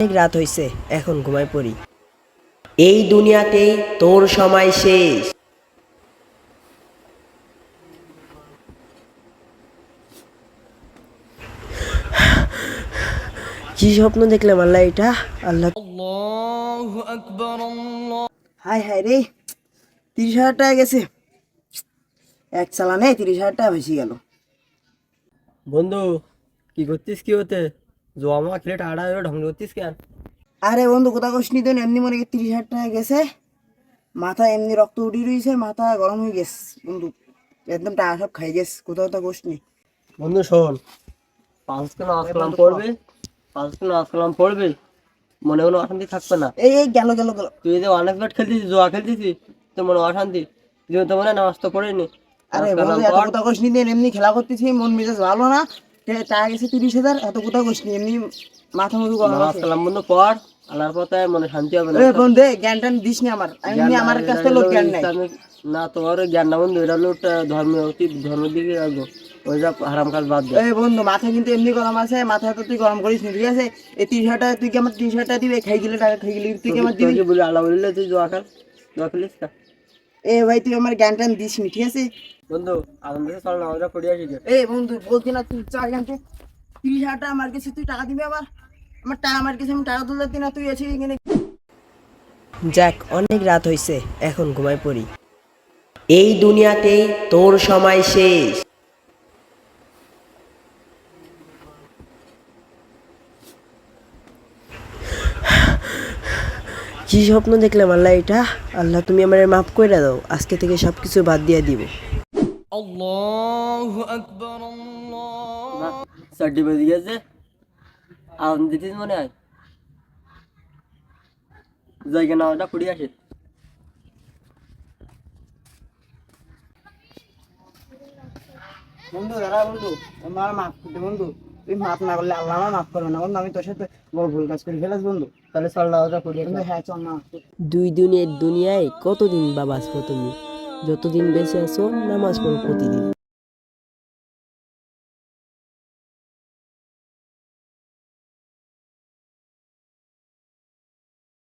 অনেক রাত হয়েছে এখন ঘুমাই পড়ি। এই দুনিয়াতেই তোর সময় শেষ। কি স্বপ্ন দেখলাম আল্লাহ এটা? আল্লাহ হাই হাই রে তিরিশ হাজার টাকা গেছে। এক চালানে তিরিশ হাজার টাকা বেশি গেল। বন্ধু কি করতিস কি হতে? জমা খেলে টাকা ঢং করতিস কেন? আরে বন্ধু নিতেন এমনি মনে তিরিশ হাজার টাকা গেছে। মাথা এমনি রক্ত উঠি রয়েছে মাথা গরম হয়ে গেছে বন্ধু। একদম টাকা সব খাই গেছে কোথাও তো বন্ধু শোন পাঁচ কিলো আসলাম পড়বে পাঁচ কিলো আসলাম পড়বে মনে কোনো অশান্তি থাকবে না। এই এই গেল গেল গেল। তুই যে অনেক ব্যাট খেলতেছিস জোয়া খেলতেছিস তো মনে অশান্তি। তুই তো মনে নামাজ তো পড়েনি। আরে বন্ধু এত নিতেন এমনি খেলা করতেছি মন মেজাজ ভালো না। তে- টাকা গেছে তিরিশ হাজার এত কোথাও গোষ্ঠ এমনি মাথা বন্ধু পড় আল্লাহর পথে মনে শান্তি হবে না। বন্ধু জ্ঞান টান দিস না আমার। এমনি আমার কাছে লোক জ্ঞান নাই। না তোমার জ্ঞান না বন্ধু এটা হলো একটা ধর্মীয় অতীত ধর্মের দিকে আসব হারাম কাজ বাদ দে। এই বন্ধু মাথা কিন্তু এমনি গরম আছে মাথা তো তুই গরম করিস ঠিক আছে? এই হাজার তুই কি আমার হাজার টাকা দিবে? খাই গেলে টাকা খাই গেলে তুই কি আমার দিবি? তুই আল্লাহ বলিলে তুই এ ভাই তুই আমার জ্ঞান টান দিস নি ঠিক আছে? বন্ধু আমাদের দেশে চল না আমরা পড়ে আসি। এই বন্ধু বলছি না তুই চার ঘন্টে তিরিশ হাজার টাকা আমার কাছে তুই টাকা দিবি আবার? আমার টাকা আমার কাছে আমি টাকা তুলতে না তুই আছিস এখানে যাক অনেক রাত হয়েছে এখন ঘুমাই পড়ি। এই দুনিয়াতেই তোর সময় শেষ। কি স্বপ্ন দেখলাম আল্লাহ এটা? আল্লাহ তুমি আমার মাফ করে দাও আজকে থেকে সব কিছু বাদ দিয়ে দিব। চারটি বেজে গেছে। আগুন দিতিস মনে হয়? জায়গা না ওটা পড়ে আসে। বন্ধু দাদা বন্ধু আমার মাফ করতে বন্ধু। তুই মাফ না করলে আল্লাহ আমার মাফ করবে না। বন্ধু আমি তোর সাথে বড় ভুল কাজ করি। ফেলাস বন্ধু তাহলে চল করি হ্যাঁ চল না। দুই দিনের দুনিয়ায় কতদিন বা বাঁচবো তুমি? যতদিন বেঁচে আছো নামাজ পড়ো প্রতিদিন।